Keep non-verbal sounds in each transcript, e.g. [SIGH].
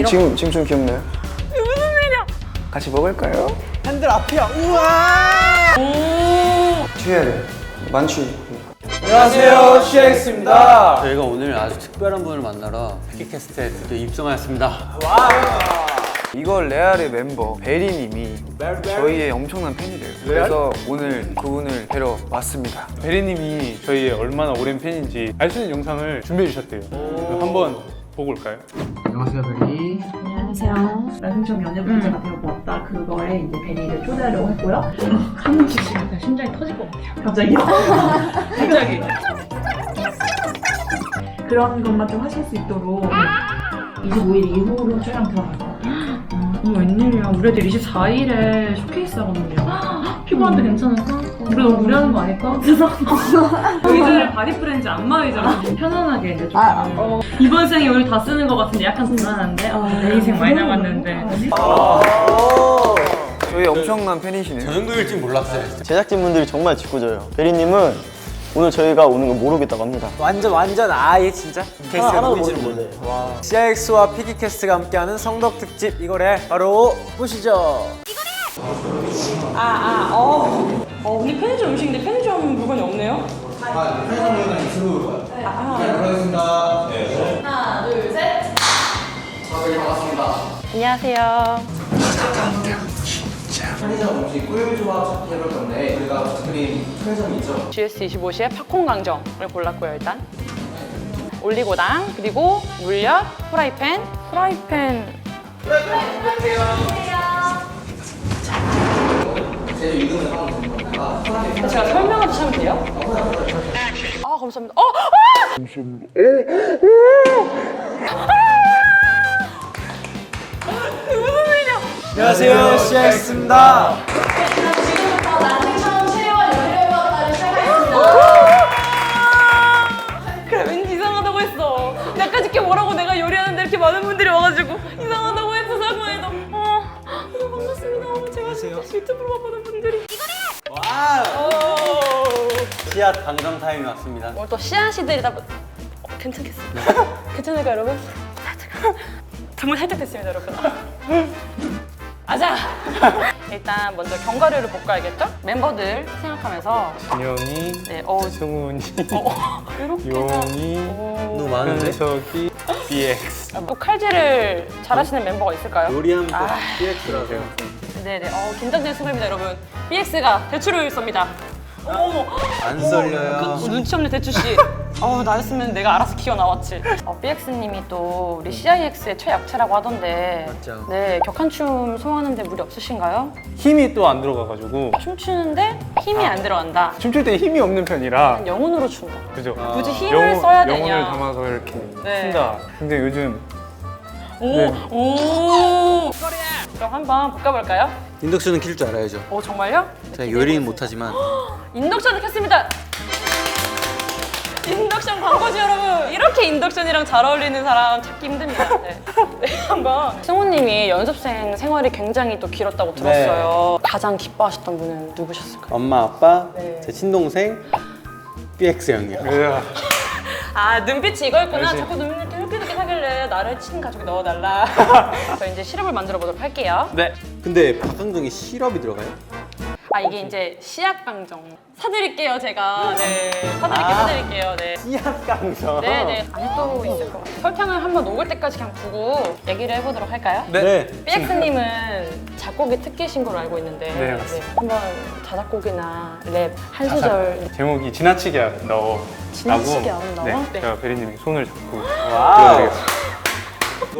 이런 지금 지금 좀 귀엽나요? 무슨 일이야? 같이 먹을까요? 핸들 앞이야. 우와. 오. 취해야 돼. 만취. 안녕하세요, CX입니다. 저희가 오늘 아주 특별한 분을 만나러 피키캐스트에 드디어 입성하였습니다. 이거 레알의 멤버 베리님이 저희의 엄청난 팬이래요. 그래서 오늘 그분을 뵈러 왔습니다. 베리님이 저희의 얼마나 오랜 팬인지 알 수 있는 영상을 준비해 주셨대요. 한번 보고 올까요? 안녕하세요. 나승점 연애문제가 되어보았다. 그거에 이제 베리를 초대하려고 했고요. 한문씩 지금 심장이 터질 것 같아요. 갑자기요? [LAUGHS] 갑자기. 그런 것만 좀 하실 수 있도록 25일 이후로 촬영 들어갈 것 같아요. 어머 웬일이야 우리 애들 24일에 쇼케이스 하거든요 [GASPS] 피부한테 괜찮을까? 우리 너무 무리하는 거 아닐까? 죄송합니다 [LAUGHS] 저희들 바디 프렌즈 안마 의자로 편안하게 이제 좀 어, 이번 생에 우리 다 쓰는 거 같은데 약간 불안한데 아, 내 인생 많이 남았는데 저희 엄청난 팬이시네요. 저 정도일 줄 몰랐어요. 제작진분들이 정말 짓궂어요. 베리님은 오늘 저희가 오는 거 모르겠다고 합니다. 완전 완전 아예 진짜 캐스트가 하나도 누군지는 모르는데. 몰라요. CX와 피기캐스트가 함께하는 성덕 특집 이거래 바로 보시죠. 아, 아, 어. 어, 근데 편의점 음식인데 편의점 물건이 없네요? 안녕하세요. 편의점 음식 꿀조합 해볼 건데 저희가 부탁드린 편의점이 있죠? GS25시의 팝콘 강정을 골랐고요, 일단. 올리고당, 그리고 물엿, 프라이팬, 프라이팬. 제 이름을 하 면 되는 거니까 편하게 제가 설명을 좀 하면 돼요? 아, 감사합니다. 어! 아! 안녕하세요, CX입니다. 지금부터 나승점 체리와 요리를 시작하겠습니다. 그래 왠지 이상하다고 했어 약간 이렇게 뭐라고 내가 요리하는데 이렇게 많은 분들이 와가지고 어, 제가 진짜 유튜브로 보는 분들이 씨앗 강정 타임이 왔습니다. 오늘 또 씨앗이들이 다 어, 괜찮겠습니다 [LAUGHS] 괜찮을까요 여러분? 살짝 [LAUGHS] 정말 살짝 됐습니다 여러분 [LAUGHS] 아자 일단 먼저 견과류를 볶아야겠죠? 멤버들 생각하면서 진영이, 네, 어, 승훈이, 어 이렇게 용이, 오. 너무 많은데? 현석이, BX. 아, 뭐 칼질을 잘하시는 멤버가 있을까요? 요리하면 또 아. CX라서. 네네. 어, 긴장되는 순간입니다, 여러분. BX가 대추를 쏩니다. 어머, 안 썰려요. 어, 눈치 없는 대추 씨. [LAUGHS] 어, 나였으면 내가 알아서 키워 나왔지. 어, BX님이 또 우리 CIX의 최약체라고 하던데. 맞죠. 네, 격한춤 소화하는데 무리 없으신가요? 힘이 또 안 들어가가지고 춤추는데 힘이 안 들어간다. 춤출 때 힘이 없는 편이라 영혼으로 춘다. 그죠? 굳이 힘을 써야 되냐. 영혼을 담아서 이렇게 네. 춘다. 근데 요즘 오, 네. 오. 그럼 한번 볶아볼까요? 인덕션은 킬 줄 알아야죠. 오, 정말요? 제가 요리는 못하지만 [GASPS] 인덕션을 켰습니다. 인덕션 광고지 여러분. 이렇게 인덕션이랑 잘 어울리는 사람 찾기 힘듭니다. 네. 네, 한번 승우님이 연습생 생활이 굉장히 또 길었다고 들었어요. 가장 기뻐하셨던 분은 누구셨을까요? 엄마, 아빠, 네. 제 친동생, BX 형이요. [LAUGHS] 아 눈빛이 이거였구나. 알지. 자꾸 눈 나를 친 가족에 넣어달라. [LAUGHS] 저 이제 시럽을 만들어 보도록 할게요. 네. 근데 박강정에 시럽이 들어가요? 아 이게 이제 씨앗 강정 사드릴게요 제가. 네 사드릴게요 사드릴게요. 네. 씨앗 강정. 네네 또 있을 것 같아요 설탕을 한번 녹을 때까지 그냥 두고 얘기를 해보도록 할까요? 네. BX님은 작곡이 특기신 걸로 알고 있는데 네, 맞습니다. 한번 자작곡이나 랩 한 소절 제목이 지나치게 아름다워. 지나치게 아름다워? 네. 네. 제가 베리님이 손을 잡고 와우.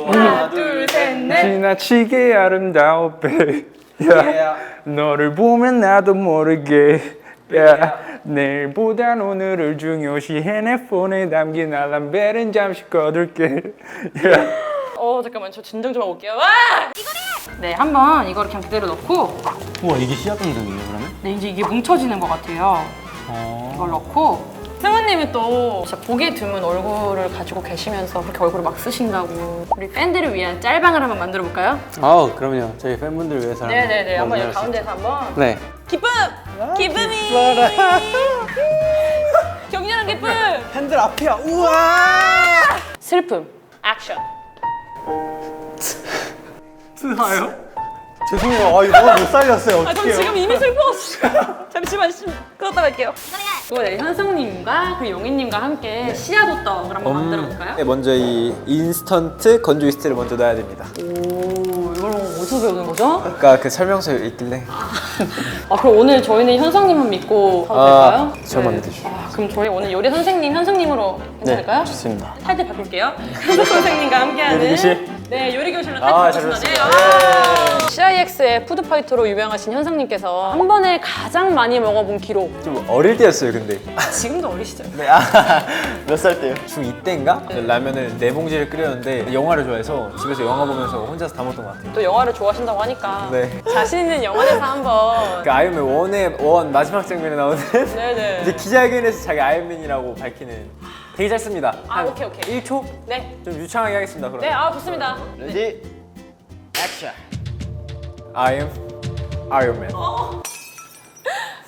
하나 둘셋넷. 지나치게 아름다워, babe. 야, 너를 보면 나도 모르게. 야, 내일보단 오늘을 중요시해. 내 폰에 담긴 알람벨은 잠시 꺼둘게. 야. 어 잠깐만. 저 진정 좀 하고 올게요. 와! 네! 한번 이거를 그냥 그대로 넣고. 우와, 이게 씨앗 강정이에요, 그러면? 네 이제 이게 뭉쳐지는 것 같아요. 이걸 넣고 승우님이 또 진짜 보기 드문 얼굴을 가지고 계시면서 그렇게 얼굴을 막 쓰신다고 우리 팬들을 위한 짤방을 한번 만들어 볼까요? 아우, 그럼요. 저희 팬분들을 위해서. 네네네 한번 여기. 가운데서 한번 네. 기쁨! 기쁨이! [LAUGHS] 격렬한 기쁨! 핸들 앞이야. 우와. 슬픔 액션 죄송해요. 아 이거 못 살렸어요. 아, 전 지금 이미 슬퍼. 잠시만, 좀 끊었다 갈게요. 이번에 현성님과 그 용희님과 함께 씨앗 호떡을 한번 만들어 볼까요? 네, 먼저 이 인스턴트 건조 이스트를 먼저 넣어야 됩니다. 오, 이걸 어디서 배우는 거죠? 아까 그 설명서에 있길래 아, 그럼 오늘 저희는 현성님만 믿고 가도 아, 될까요? 저만 믿으시죠. 아, 그럼 저희 오늘 요리 선생님, 현성님으로 괜찮을까요? 네, 좋습니다. 타이틀 바꿀게요. 현석 선생님과 함께하는 요리 교실? 네, 요리 교실로 아, 잘 바꿨습니다. 네. 아! CIX의 푸드파이터로 유명하신 현성님께서 한 번에 가장 많이 먹어본 기록. 좀 어릴 때였어요, 근데. [LAUGHS] 지금도 어리시죠? 네, 아, [LAUGHS] 몇 살 때요? 중2 때인가? 라면을 네 봉지를 끓였는데 영화를 좋아해서 집에서 영화 보면서 혼자서 다 먹던 것 같아요. 또 영화를 좋아하신다고 하니까 네. 자신 있는 영화에서 한번 그 아이언맨 1의 원 마지막 장면에 나오는 네네. [LAUGHS] 이제 기자회견에서 자기 아이언맨이라고 밝히는 되게 짧습니다. 아, 한 오케이, 오케이. 1초? 네. 좀 유창하게 하겠습니다. 그럼. 네, 아 좋습니다. 레디 액션. I am Iron Man.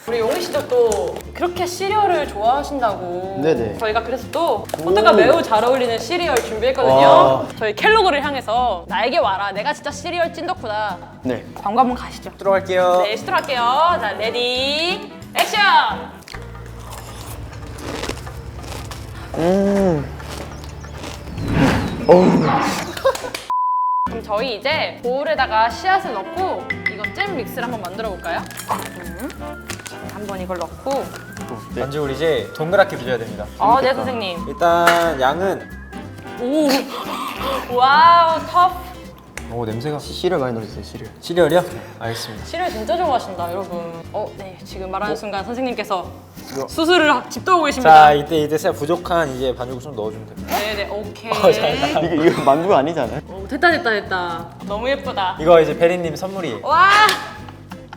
우리 용희 씨도 또 그렇게 시리얼을 좋아하신다고. 네네. 저희가 그래서 또 호두가 매우 잘 어울리는 시리얼 준비했거든요. 와. 저희 켈로그를 향해서 나에게 와라. 내가 진짜 시리얼 찐덕후다. 네. 광고 한번 가시죠. 들어갈게요. 네, 시도록 할게요. 자, 레디, 액션! 그럼 저희 이제 보울에다가 씨앗을 넣고 이거 잼 믹스를 한번 만들어 볼까요? 음. 자, 한번 이걸 넣고 반죽을 이제 동그랗게 빚어야 됩니다. 아, 네 선생님. 일단 양은 오, 와우, 터프. 오 냄새가 씨를 많이 넣어주세요. 씨를. 시리얼이요? 알겠습니다. 시를 진짜 좋아하신다, 여러분. 어, 네, 지금 말하는 순간 선생님께서 수술을 집도하고 계십니다. 자 이때 이때 살 부족한 이제 반죽을 좀 넣어주면 됩니다. 네, 네, 오케이. 이거 이거 만두가 아니잖아요. 오, 됐다, 됐다, 됐다. 너무 예쁘다. 이거 이제 베리님 선물이에요. 와,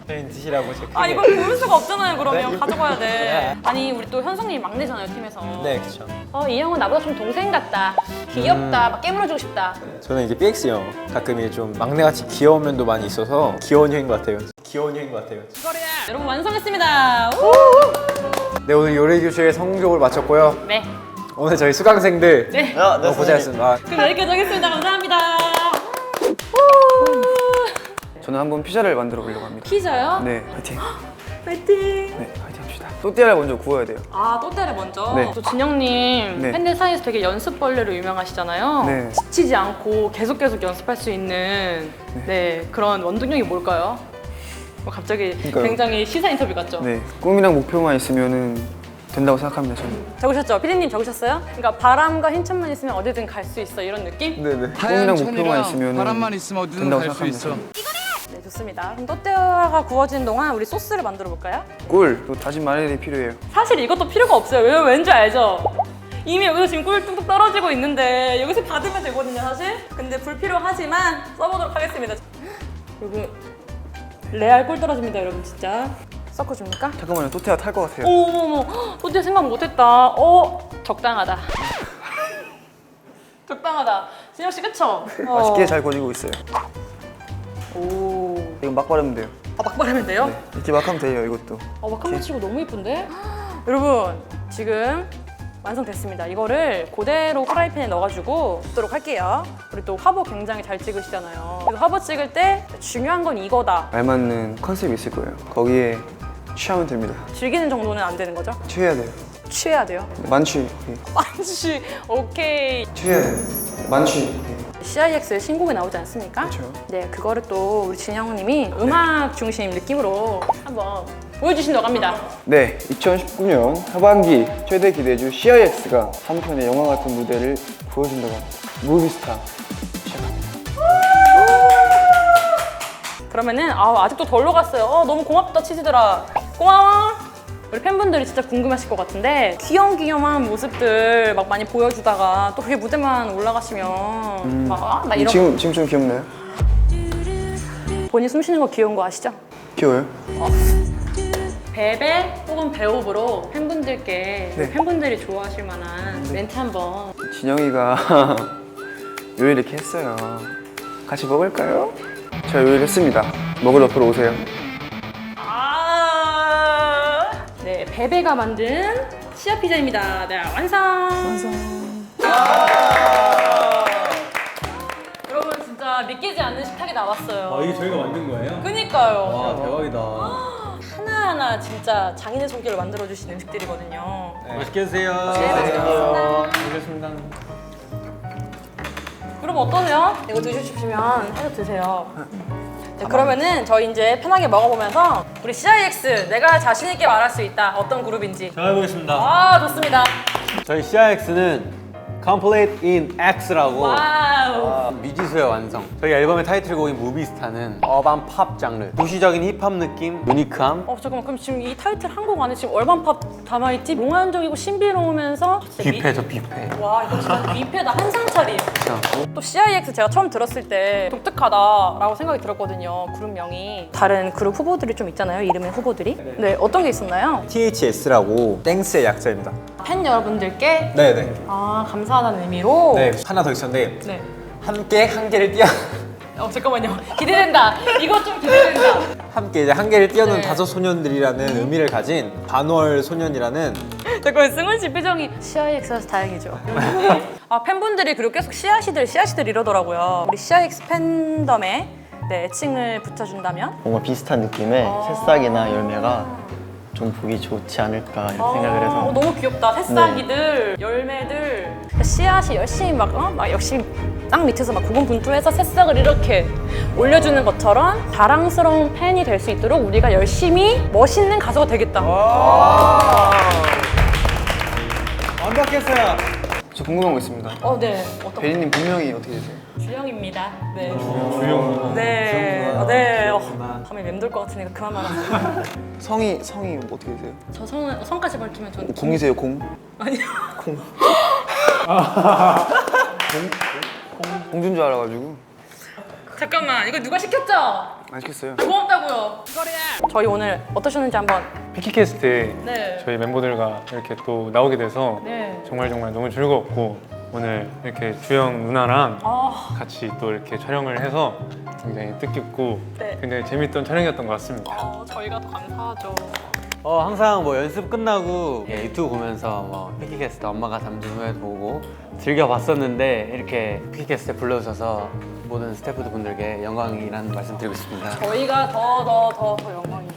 베리님 드시라고 제가 아 크게. 이거 고를 수가 없잖아요. 그러면 네? 가져가야 돼. [LAUGHS] 네. 아니 우리 또 현성님 막내잖아요 팀에서. 네 그렇죠. 어, 이 형은 나보다 좀 동생 같다. 귀엽다. 막 깨물어주고 싶다. 저는 이제 BX 형 가끔 이게 좀 막내같이 귀여운 면도 많이 있어서 귀여운 형인 것 같아요. 귀여운 형인 것 같아요. 여러분 완성했습니다. 우! 네 오늘 요리 교실의 성적을 마쳤고요. 네. 오늘 저희 수강생들 네. 야, 너무 고생하셨습니다. 아, 그럼 여기까지 하겠습니다. 감사합니다. 저는 한번 피자를 만들어 보려고 합니다. 피자요? 네, 파이팅. [GASPS] 파이팅. 네, 파이팅 합시다. 또띠아를 먼저 구워야 돼요. 아 또때를 먼저. 네. 또 진영님 네. 팬들 사이에서 되게 연습벌레로 유명하시잖아요. 네. 지치지 않고 계속 계속 연습할 수 있는 네, 그런 원동력이 뭘까요? 어, 갑자기 그러니까요. 굉장히 시사 인터뷰 같죠? 네, 꿈이랑 목표만 있으면은 된다고 생각합니다. 저는. 적으셨죠? 피디님 적으셨어요? 그러니까 바람과 힘찬만 있으면 어디든 갈 수 있어 이런 느낌? 네, 네. 꿈이랑 목표만 있으면 바람만 있으면 어디든 된다고 갈 수 생각합니다. 있어. 네 좋습니다. 그럼 또떼가 구워지는 동안 우리 소스를 만들어 볼까요? 꿀, 또 다진 마늘이 필요해요. 사실 이것도 필요가 없어요. 왜 왠지 알죠? 이미 여기서 지금 꿀 뚝뚝 떨어지고 있는데 여기서 받으면 되거든요 사실. 근데 불필요하지만 써보도록 하겠습니다. [GASPS] 여러분 레알 꿀 떨어집니다 여러분 진짜. 섞어 줍니까? 잠깐만요, 또띠아 탈것 같아요. 어머머머 또떼 생각 못했다. 어 적당하다. [LAUGHS] 적당하다. 진영 씨 그쵸? [LAUGHS] 어. 맛있게 잘 구워지고 있어요. 오. 이건 막 바르면 돼요. 아, 막 바르면 돼요? 이렇게 막 하면 돼요, 이것도. 어, 막 한번 치고 너무 이쁜데? [GASPS] 여러분, 지금 완성됐습니다. 이거를 그대로 프라이팬에 넣어가지고 굽도록 할게요. 우리 또 화보 굉장히 잘 찍으시잖아요. 그래서 화보 찍을 때 중요한 건 이거다. 알맞는 컨셉이 있을 거예요. 거기에 취하면 됩니다. 즐기는 정도는 안 되는 거죠? 취해야 돼요. 취해야 돼요. 만취. 예. 만취, [LAUGHS] 오케이. 취해야 돼요. 만취. 예. CIX의 신곡이 나오지 않습니까? 그렇죠. 네, 그거를 또 우리 진영님이 음악 중심 느낌으로 한번 보여주신다고 합니다. 네, 2019년 하반기 최대 기대주 CIX가 한 편의 영화 같은 무대를 보여준다고 합니다. 무비스타. 그러면은 아, 아직도 덜 녹았어요. 어, 너무 고맙다 치즈들아. 고마워. 우리 팬분들이 진짜 궁금하실 것 같은데 귀염귀염한 모습들 막 많이 보여주다가 또 그게 무대만 올라가시면 막, 아, 나 이런 지금 지금 좀 귀엽나요? 본인 숨 쉬는 거 귀여운 거 아시죠? 귀여워요? 베베 혹은 배우브로 팬분들께 네. 팬분들이 좋아하실 만한 멘트 한번 진영이가 [LAUGHS] 요리를 이렇게 했어요. 같이 먹을까요? 제가 요리를 했습니다. 먹으러 앞으로 오세요. 아, 네, 베베가 만든 시아 피자입니다. 네, 완성. 완성. 여러분 진짜 믿기지 않는 식탁이 나왔어요. 이게 저희가 만든 거예요? 그니까요. 와 대박이다. 하나하나 진짜 장인의 손길로 만들어주신 음식들이거든요. 맛있게 드세요. 네, 맛있겠습니다. 알겠습니다. 그럼 어떠세요? 이거 드시고 싶으면 해서 드세요. 네, 그러면은 저희 이제 편하게 먹어보면서 우리 CIX 내가 자신 있게 말할 수 있다. 어떤 그룹인지. 잘 해보겠습니다. 아 좋습니다. 저희 CIX는 Complete in X라고 와우. 미지수의 완성. 저희 앨범의 타이틀곡인 무비스타는 어반 팝 장르, 도시적인 힙합 느낌, 유니크함, 어 잠깐만 그럼 지금 이 타이틀 한곡 안에 지금 얼반팝 담아있지? 몽환적이고 신비로우면서 진짜 미- 뷔페죠 뷔페. 와 이거 진짜 뷔페다 한 상 차림. 그쵸? 또 CIX 제가 처음 들었을 때 독특하다라고 생각이 들었거든요. 그룹명이 다른 그룹 후보들이 좀 있잖아요. 이름의 후보들이. 네 어떤 게 있었나요? THS라고 땡스의 약자입니다. 팬 여러분들께 네네. 아 감사하다는 의미로. 네 하나 더 있었는데 네. 함께 한계를 뛰어 [LAUGHS] 어 잠깐만요. 기대된다. 이거 좀 기대된다. 함께 이제 한계를 뛰어넘은 네. 다섯 소년들이라는 의미를 가진 반월 소년이라는 잠깐만 승훈 씨 표정이 CIX여서 다행이죠. [LAUGHS] 아 팬분들이 그리고 계속 씨앗이들 씨앗이들 이러더라고요. 우리 CIX 팬덤에 네, 애칭을 붙여준다면 뭔가 비슷한 느낌의 새싹이나 열매가 좀 보기 좋지 않을까 이런 생각을 어, 해서 너무 귀엽다. 새싹이들, 열매들, 씨앗이 열심히 막, 어? 막 열심히 땅 밑에서 막 고군분투해서 새싹을 이렇게 올려주는 것처럼 자랑스러운 팬이 될 수 있도록 우리가 열심히 멋있는 가수가 되겠다. 완벽했어요. 저 궁금한 거 있습니다. 어, 네. 어떤 베리님 본명이 어떻게 되세요? 주영입니다. 네. 주영. 네. 어, 네. 어, 밤에 맴돌 것 같으니까 그만 말하세요. [LAUGHS] 성이 성이 뭐 어떻게 되세요? 저 성, 성까지 밝히면 전 공이세요 공? 아니요. 공준 [LAUGHS] 줄 알아가지고 잠깐만. 이거 누가 시켰죠? 안 시켰어요. 고맙다고요. 저희 오늘 어떠셨는지 한번. 피키캐스트에 네. 저희 멤버들과 이렇게 또 나오게 돼서 네. 정말 정말 너무 즐거웠고 오늘 이렇게 주영 누나랑 아, 같이 또 이렇게 촬영을 해서 굉장히 뜻깊고 네. 굉장히 재밌던 촬영이었던 것 같습니다. 어, 저희가 더 감사하죠. 어 항상 뭐 연습 끝나고 예, 유튜브 보면서 뭐 피키캐스트 엄마가 잠든 후에도 보고 즐겨 봤었는데 이렇게 피키캐스트에 불러주셔서 모든 스태프들 분들께 영광이라는 말씀 드리고 싶습니다. 저희가 더 더 더 더 영광이에요.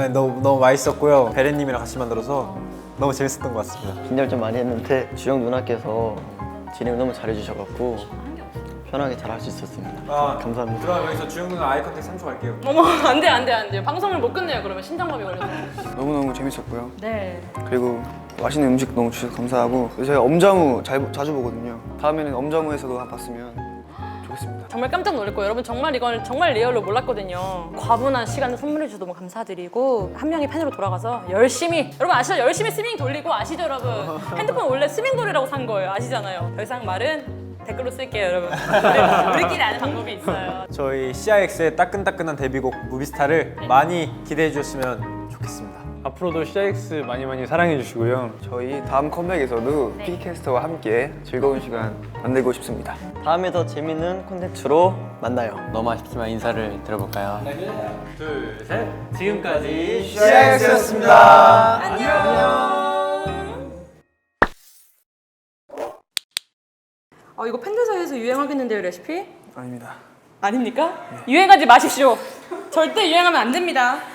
네, 너무 너무 맛있었고요. 베레님이랑 같이 만들어서 너무 재밌었던 것 같습니다. 긴장 좀 많이 했는데 주영 누나께서 진행을 너무 잘해주셔갖고 편하게 잘 할 수 있었습니다. 아, 감사합니다. 그럼 여기서 주영 누나 아이 컨택 3초 갈게요. 어머 [LAUGHS] 안돼 안돼 안돼 방송을 못 끝내요 그러면 신장마비 걸려서. 너무 너무 재밌었고요. 네. 그리고 맛있는 음식 너무 주셔서 감사하고 제가 엄자무 잘, 자주 보거든요. 다음에는 엄자무에서도 한번 봤으면. 정말 깜짝 놀랐고 여러분 정말 이걸 정말 리얼로 몰랐거든요. 과분한 시간을 선물해 주셔서 너무 감사드리고 한 명이 팬으로 돌아가서 열심히 여러분 아시죠? 열심히 스밍 돌리고 아시죠 여러분? [LAUGHS] 핸드폰 원래 스밍 돌이라고 산 거예요 아시잖아요. 더 이상 말은 댓글로 쓸게요 여러분. 우리, 우리끼리 아는 방법이 있어요. 저희 CIX의 따끈따끈한 데뷔곡 무비스타를 많이 기대해 주셨으면. 앞으로도 CX 많이 많이 사랑해 주시고요. 저희 다음 컴백에서도 피키캐스터와 함께 즐거운 시간 만들고 싶습니다. 다음에 더 재밌는 콘텐츠로 만나요. 너무 아쉽지만 인사를 드려볼까요? 둘, 셋. 지금까지 CIX였습니다. 아 이거 팬들 사이에서 유행하겠는데요 레시피? 아닙니다. 아닙니까? 유행하지 마십시오. 절대 유행하면 안 됩니다.